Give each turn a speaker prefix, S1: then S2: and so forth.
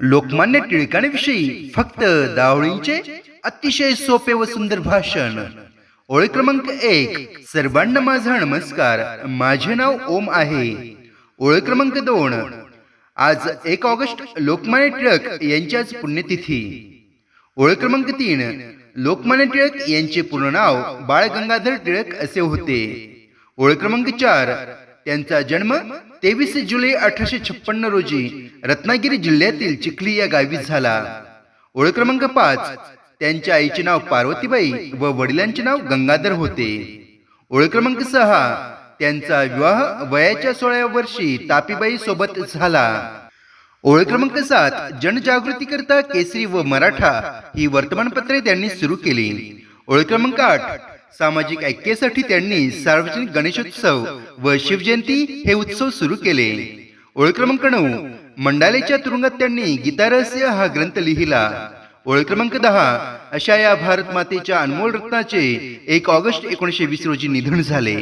S1: लोकमान्य टिळकांविषयी फक्त दावळींचे अतिशय सोपे व सुंदर भाषण. ओळी क्रमांक एक सर्वांना माझा नमस्कार. माझे नाव ओम आहे. ओळ क्रमांक दोन आज एक ऑगस्ट लोकमान्य टिळक यांच्याच पुण्यतिथी. ओळख क्रमांक तीन लोकमान्य टिळक यांचे पूर्ण नाव बाळ गंगाधर टिळक असे होते. ओळख क्रमांक चार त्यांचा जन्म तेवीस जुलै अठराशे छप्पन्न रोजी रत्नागिरी जिल्ह्यातील चिखली या गावी झाला. ओळख क्रमांक पाच त्यांच्या आईचे नाव पार्वतीबाई व वडिलांचे नाव गंगाधर होते. ओळख क्रमांक सहा त्यांचा विवाह वयाच्या सोळाव्या वर्षी तापीबाई सोबत झाला. ओळख क्रमांक सात जनजागृती करता केसरी व मराठा ही वर्तमानपत्रे त्यांनी सुरू केली. ओळख क्रमांक आठ सामाजिक ऐक्यासाठी त्यांनी सार्वजनिक गणेशोत्सव व शिवजयंती हे उत्सव सुरू केले. ओळख क्रमांक नऊ मंडालेच्या तुरुंगात त्यांनी गीतारहस्य हा ग्रंथ लिहिला. ओळख क्रमांक दहा अशा या भारत मातेच्या अनमोल रत्नाचे एक ऑगस्ट एकोणीसशे वीस रोजी निधन झाले.